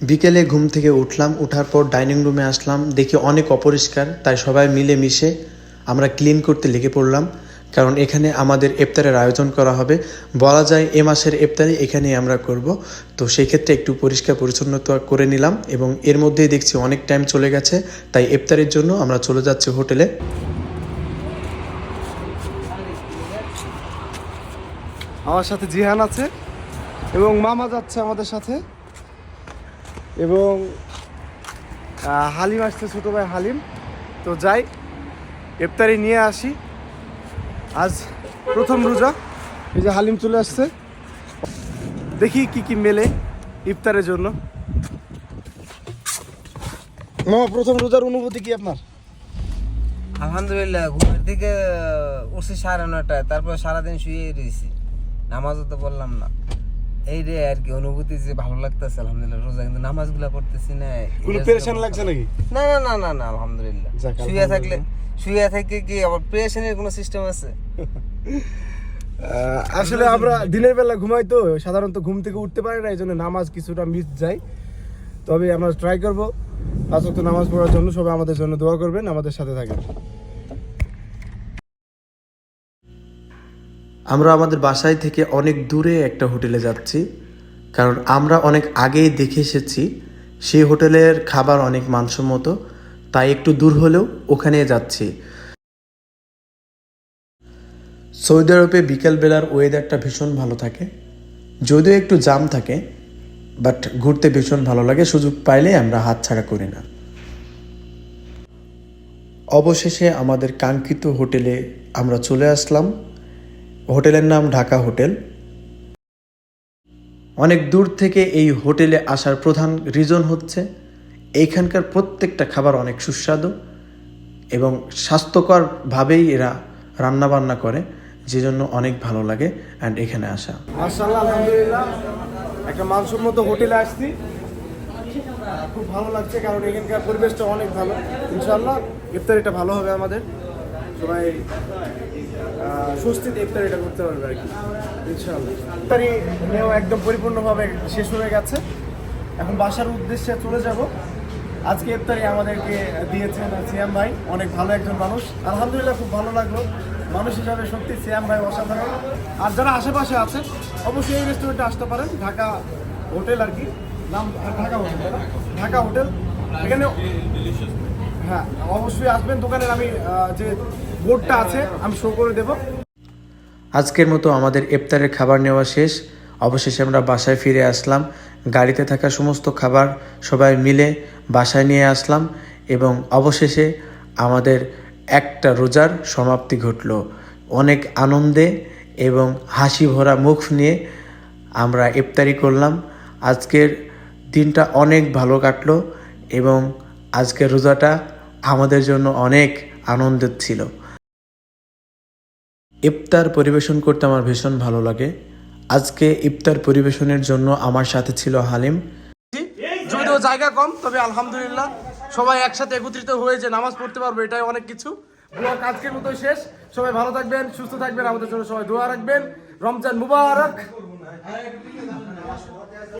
বিকেলে ঘুম থেকে উঠলাম ওঠার পর ডাইনিং রুমে আসলাম, দেখি অনেক অপরিষ্কার, তাই সবাই মিলে মিশে আমরা ক্লিন করতে লেগে পড়লাম, কারণ এখানে আমাদের ইফতারের আয়োজন করা হবে। বলা যায় এ মাসের ইফতারি এখানেই আমরা করব। তো সেই ক্ষেত্রে একটু পরিষ্কার পরিচ্ছন্নতা করে নিলাম এবং এর মধ্যেই দেখছি অনেক টাইম চলে গেছে, তাই ইফতারের জন্য আমরা চলে যাচ্ছি হোটেলে। আমার সাথে জিহান আছে এবং মামা যাচ্ছে আমাদের সাথে। এবং হালিম আসছে ছোটো ভাই হালিম। তো যাই, ইফতারি নিয়ে আসি। আজ প্রথম রোজা। এই যে হালিম চলে আসছে। দেখি কি কি মেলে ইফতারের জন্য। প্রথম রোজার অনুভূতি কি আপনার? আলহামদুলিল্লাহ, ঘুমের দিকে উঠছি সাড়ে নটায় তারপর সারাদিন শুয়ে রয়েছি নামাজও তো বললাম না। এই রে আর কি অনুভূতি যে ভালো লাগতেছে আলহামদুলিল্লাহ রোজা কিন্তু নামাজগুলো পড়তেছি না কোনো পেরেশান লাগছে নাকি? না না না না না আলহামদুলিল্লাহ। শুয়ে থাকলে শুয়ে থেকে কি আবার প্রেশানের কোনো সিস্টেম আছে? আসলে আমরা দিনের বেলা ঘুমাই তো সাধারণত ঘুম থেকে উঠতে পারি না এই জন্য নামাজ কিছুটা মিস যায়। তবে আমরা ট্রাই করব ওয়াক্ত নামাজ পড়ার জন্য সবাই আমাদের জন্য দোয়া করবেন আমাদের সাথে থাকেন। আমরা আমাদের বাসায় থেকে অনেক দূরে একটা হোটেলে যাচ্ছি, কারণ আমরা অনেক আগেই দেখে এসেছি, সেই হোটেলের খাবার অনেক মানসম্মত, তাই একটু দূর হলেও ওখানে যাচ্ছি। সৌদি আরবে বিকেলবেলার ওয়েদারটা ভীষণ ভালো থাকে, যদিও একটু জাম থাকে বাট ঘুরতে ভীষণ ভালো লাগে, সুযোগ পাইলে আমরা হাতছাড়া করি না। অবশেষে আমাদের কাঙ্ক্ষিত হোটেলে আমরা চলে আসলাম। হোটেলের নাম ঢাকা হোটেল। অনেক দূর থেকে এই হোটেলে আসার প্রধান রিজন হচ্ছে এইখানকার প্রত্যেকটা খাবার অনেক সুস্বাদু এবং স্বাস্থ্যকরভাবেই এরা রান্না বান্না করে যে জন্য অনেক ভালো লাগে অ্যান্ড এখানে আসা। মার্শাল্লাহ আলহামদুলিল্লাহ। একটা হোটেলে আসছি। খুব ভালো লাগছে কারণ এখানকার পরিবেশটা অনেক ভালো। ইনশাল্লাহ ইফতারিটা ভালো হবে আমাদের। সবাই স্বস্তিতে ইফতারিটা করতে পারবে আর কি ইনশাল্লাহ ইফতারি নেওয়া একদম পরিপূর্ণভাবে শেষ হয়ে গেছে। এখন বাসার উদ্দেশ্যে চলে যাব। আজকে ইফতারি আমাদেরকে দিয়েছেন সিয়াম ভাই, অনেক ভালো একজন মানুষ। আলহামদুলিল্লাহ খুব ভালো লাগল। মানুষ হিসাবে সত্যি সিয়াম ভাই অসাধারণ। আর যারা আশেপাশে আছেন, অবশ্যই এই রেস্টুরেন্টে আসতে পারেন। ঢাকা হোটেল আর কি। নাম ঢাকা হোটেল ঢাকা হোটেল। এখানে হ্যাঁ অবশ্যই আসবেন দোকানের, আমি যে বোর্ডটা আছে, আমি শো করে আজকের মতো আমাদের ইফতারের খাবার নেওয়া শেষ। অবশেষে আমরা বাসায় ফিরে আসলাম। গাড়িতে থাকা সমস্ত খাবার সবাই মিলে বাসায় নিয়ে আসলাম এবং অবশেষে আমাদের একটা রোজার সমাপ্তি ঘটল। অনেক আনন্দে এবং হাসি ভরা মুখ নিয়ে আমরা ইফতারি করলাম। আজকের দিনটা অনেক ভালো কাটলো এবং আজকের রোজাটা আমাদের জন্য অনেক আনন্দের ছিল। ইফতার পরিবেশন করতে আমার ভীষণ ভালো লাগে। আজকে ইফতার পরিবেশনের জন্য আমার সাথে ছিল হালিম। যদিও জায়গা কম, তবে আলহামদুলিল্লাহ সবাই একসাথে একত্রিত হয়ে যে নামাজ পড়তে পারবে, এটাই অনেক কিছু। আজকের মতো শেষ। সবাই ভালো থাকবেন, সুস্থ থাকবেন, আমাদের জন্য সবাই দোয়া রাখবেন। রমজান মুবারক।